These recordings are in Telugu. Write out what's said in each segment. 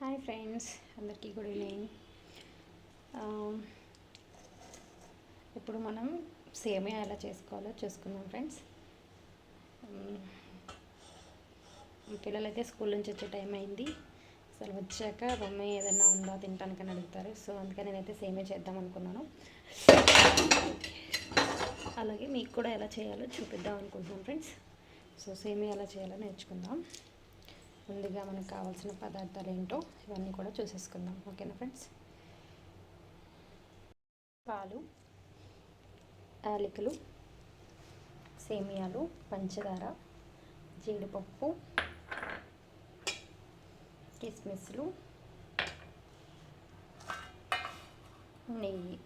హాయ్ ఫ్రెండ్స్ అందరికీ గుడ్ ఈవినింగ్. ఇప్పుడు మనం సేమియా ఎలా చేసుకోవాలో చూసుకుందాం ఫ్రెండ్స్. పిల్లలైతే స్కూల్ నుంచి వచ్చే టైం అయింది. అసలు వచ్చాక మమ్మీ ఏదైనా ఉందా తింటానికని అడుగుతారు. సో అందుకని నేనైతే సేమే చేద్దాం అనుకున్నాను. అలాగే మీకు కూడా ఎలా చేయాలో చూపిద్దాం అనుకుంటున్నాను ఫ్రెండ్స్. సో సేమియా ఎలా చేయాలో నేర్చుకుందాం. ముందుగా మనకు కావాల్సిన పదార్థాలు ఏంటో ఇవన్నీ కూడా చూసేసుకుందాం. ఓకేనా ఫ్రెండ్స్? పాలు యాలకులు సేమియాలు పంచదార జీడిపప్పు కిస్మిస్లు నెయ్యి.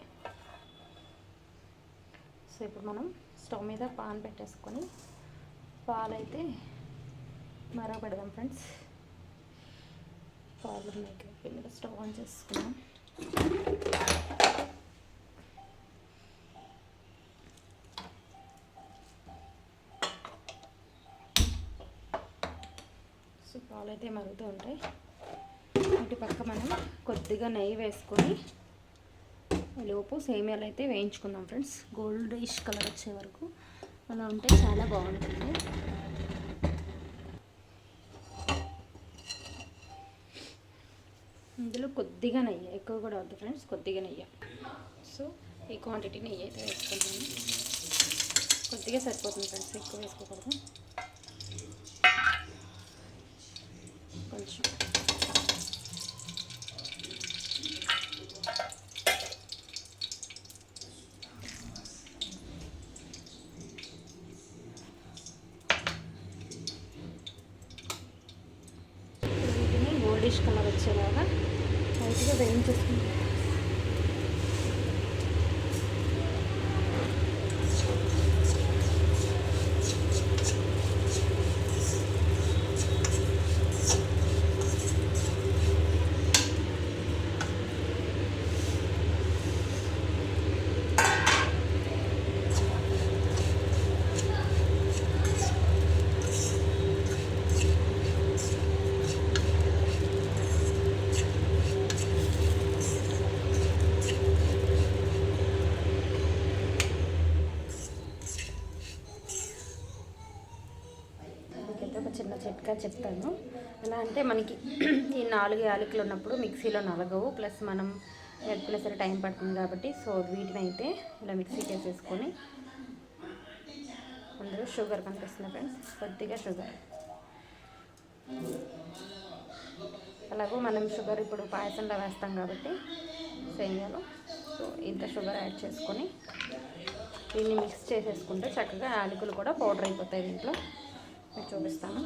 సో ఇప్పుడు మనం స్టవ్ మీద పాన్ పెట్టేసుకొని పాలైతే మరో పెడదాం ఫ్రెండ్స్. పాలు ఉన్నాయి మీద స్టవ్ ఆన్ చేసుకున్నాం సో పాలు అయితే మరుగుతూ ఉంటాయి. ఇటు పక్క మనం కొద్దిగా నెయ్యి వేసుకొని లోపు సేమియాలు అయితే వేయించుకుందాం ఫ్రెండ్స్. గోల్డిష్ కలర్ వచ్చే వరకు. అలా ఉంటే చాలా బాగుంటుంది ఇందులో కొద్దిగా నెయ్యి ఎక్కువ కూడా వద్దు ఫ్రెండ్స్ కొద్దిగా నెయ్యి. సో ఈ క్వాంటిటీ నెయ్యి అయితే వేసుకుంటాను కొద్దిగా సరిపోతుంది ఫ్రెండ్స్ ఎక్కువ వేసుకోకూడదు. కొంచెం. వీటిని గోల్డిష్ కలర్ వచ్చేలాగా 这个等于就是 చిన్న చిట్కా చెప్తాను. ఎలా అంటే మనకి ఈ నాలుగు యాలకులు ఉన్నప్పుడు మిక్సీలో నలగవు. ప్లస్ మనం ఎప్పుడైనా సరే టైం పడుతుంది కాబట్టి సో వీటిని అయితే ఇలా మిక్సీకి వేసేసుకొని అందులో షుగర్ కనిపిస్తుంది ఫ్రెండ్స్. కొద్దిగా షుగర్. అలాగూ మనం షుగర్ ఇప్పుడు పాయసంలో వేస్తాం కాబట్టి సేమియాలో సో ఇంత షుగర్ యాడ్ చేసుకొని దీన్ని మిక్స్ చేసేసుకుంటే చక్కగా యాలకులు కూడా పౌడర్ అయిపోతాయి దీంట్లో. మీకు చూపిస్తాను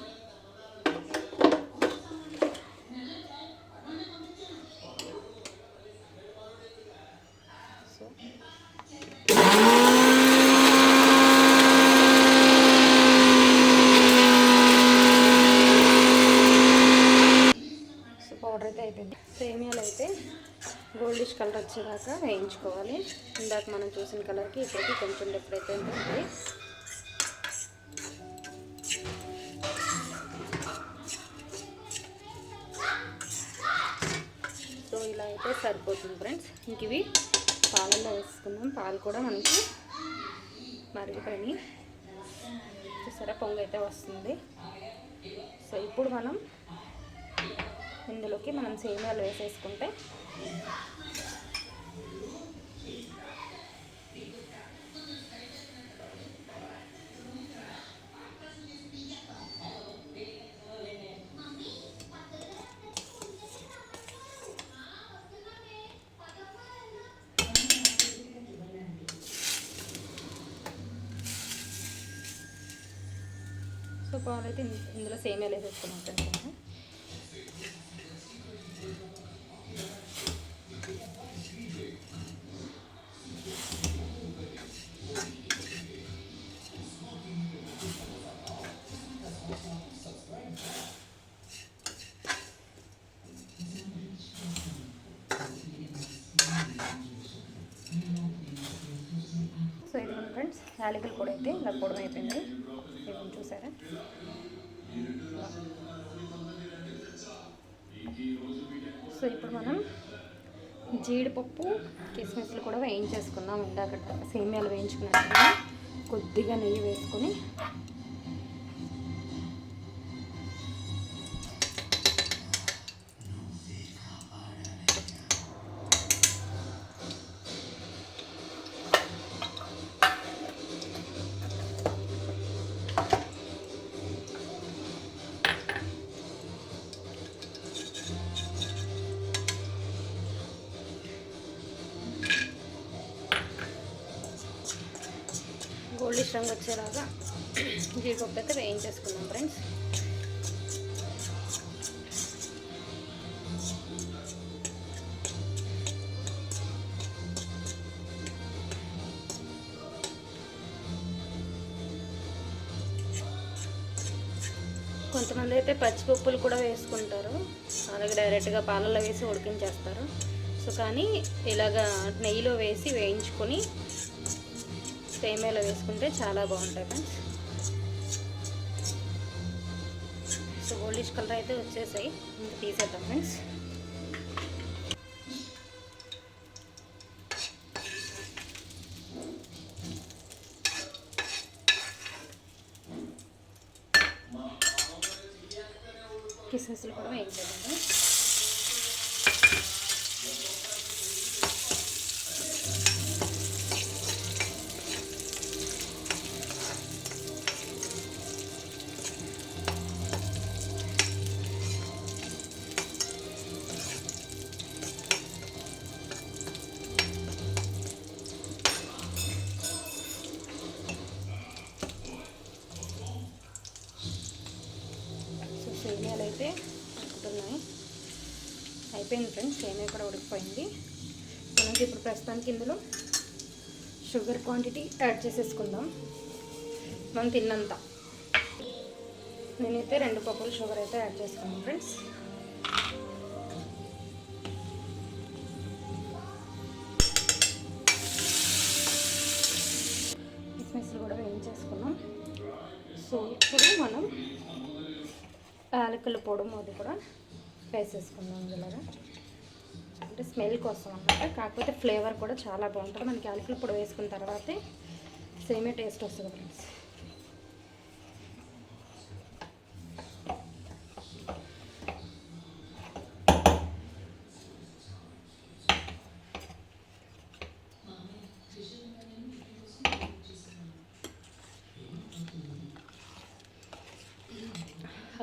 పౌడర్ అయితే అయిపోయింది. సేమియాలు అయితే గోల్డిష్ కలర్ వచ్చేదాకా వేయించుకోవాలి. ఇందాక మనం చూసిన కలర్కి ఇప్పటికి కొంచెం ఎప్పుడైతే ఉంటుంది అయితే సరిపోతుంది ఫ్రెండ్స్. ఇంక ఇవి పాలల్లో వేసుకుందాం. పాలు కూడా మనకి మరిగిపోయి చూసారా? పొంగు అయితే వస్తుంది. సో ఇప్పుడు మనం ఇందులోకి మనం సేమియాలు వేసేసుకుంటే సో పాలు అయితే ఇందు- ఇందులో సేమియాలు వేసేసుకున్నాం ఫ్రెండ్స్ మనం. సో ఇది ఫ్రెండ్స్ యాలకుల పొడి అయితే ఇలా పొడి అయిపోయింది ఇది చూసారా? సో ఇప్పుడు మనం జీడిపప్పు కిస్మిస్లు కూడా వేయించేసుకుందాం. ఇందాక సేమియాలు వేయించుకున్నాం కొద్దిగా నెయ్యి వేసుకొని గోల్డిష్ వచ్చేలాగా జీడిపప్పు అయితే వేయించేసుకున్నాం ఫ్రెండ్స్. కొంతమంది అయితే పచ్చిపప్పులు కూడా వేసుకుంటారు. అలాగే డైరెక్ట్గా పాలల్లో వేసి ఉడికించేస్తారు. సో కానీ ఇలాగా నెయ్యిలో వేసి వేయించుకొని సేమేలో వేసుకుంటే చాలా బాగుంటాయి ఫ్రెండ్స్ సో గోల్డిష్ కలర్ అయితే వచ్చేసాయి. ఇంకా తీసేద్దాం ఫ్రెండ్స్ కిస్మిస్లు కూడా వేయించేద్దాం సేమియాలు అయితే ఉడుకుతున్నాయి అయిపోయింది ఫ్రెండ్స్ సేమియా కూడా ఉడికిపోయింది. మనకి ఇప్పుడు ప్రస్తుతానికి ఇందులో షుగర్ క్వాంటిటీ యాడ్ చేసేసుకుందాం. మనం తిన్నంత. నేనైతే రెండు కప్పులు షుగర్ అయితే యాడ్ చేసుకున్నాను ఫ్రెండ్స్. కిస్మిస్లు కూడా వేయించేసుకున్నాం. సో ఇప్పుడు మనం యాలకుల పొడి అది కూడా వేసేసుకుందాం ఇందులో అంటే స్మెల్ కోసం అనమాట కాకపోతే ఫ్లేవర్ కూడా చాలా బాగుంటుంది. మనకి యాలకుల పొడి వేసుకున్న తర్వాతే సేమే టేస్ట్ వస్తుంది ఫ్రెండ్స్.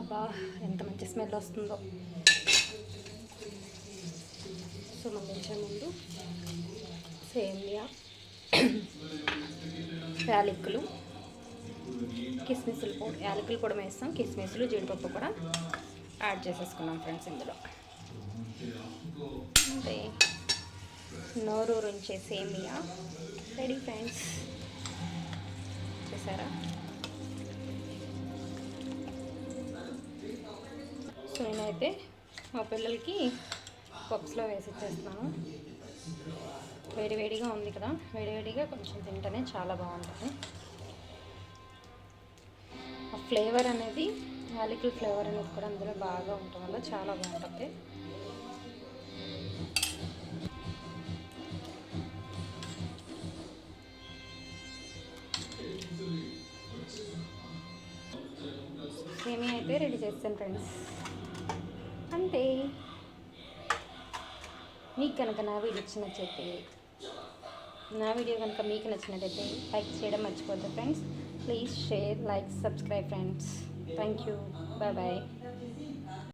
అబ్బా ఎంత మంచి స్మెల్ వస్తుందో. సో మళ్ళించే ముందు సేమియా యాలకులు కిస్మిస్లు కూడా యాలకులు కూడా వేస్తాం కిస్మిస్లు జీడిపప్పు కూడా యాడ్ చేసేసుకున్నాం ఫ్రెండ్స్ ఇందులో. అంటే నోరు సేమియా. రెడీ ఫ్రెండ్స్ చేశారా? అయితే మా పిల్లలకి పప్స్లో వేసి ఇచ్చేస్తున్నాను వేడివేడిగా ఉంది కదా వేడివేడిగా కొంచెం తింటేనే చాలా బాగుంటుంది. ఆ ఫ్లేవర్ అనేది యాలకుల ఫ్లేవర్ అనేది కూడా అందులో బాగా ఉండటం వల్ల చాలా బాగుంటుంది. సేమియా అయితే రెడీ చేస్తాను ఫ్రెండ్స్. అంతే మీకు కనుక నా వీడియో నచ్చినట్లయితే నా వీడియో కనుక మీకు నచ్చినట్లయితే లైక్ చేయడం మర్చిపోద్దు friends. Please share like subscribe friends. Thank you. Bye bye.